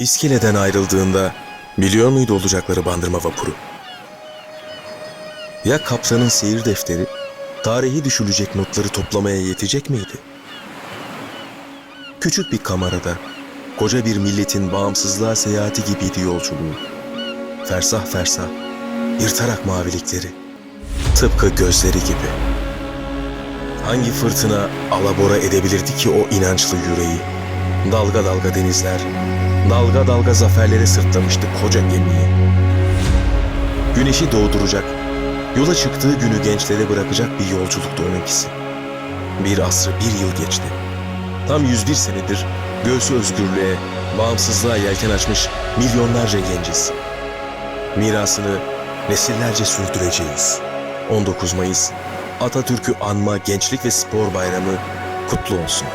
İskeleden ayrıldığında biliyor muydu olacakları bandırma vapuru? Ya kaptanın seyir defteri tarihi düşülecek notları toplamaya yetecek miydi? Küçük bir kamerada koca bir milletin bağımsızlığa seyahati gibiydi yolculuğu. Fersah fersah, yırtarak mavilikleri, tıpkı gözleri gibi. Hangi fırtına alabora edebilirdi ki o inançlı yüreği? Dalga dalga denizler, dalga dalga zaferlere sırtlamıştı koca gemiyi. Güneşi doğduracak, yola çıktığı günü gençlere bırakacak bir yolculuktu onunkisi. Bir asrı bir yıl geçti. Tam 101 senedir göğsü özgürlüğe, bağımsızlığa yelken açmış milyonlarca genciz. Mirasını nesillerce sürdüreceğiz. 19 Mayıs Atatürk'ü anma Gençlik ve Spor Bayramı kutlu olsun.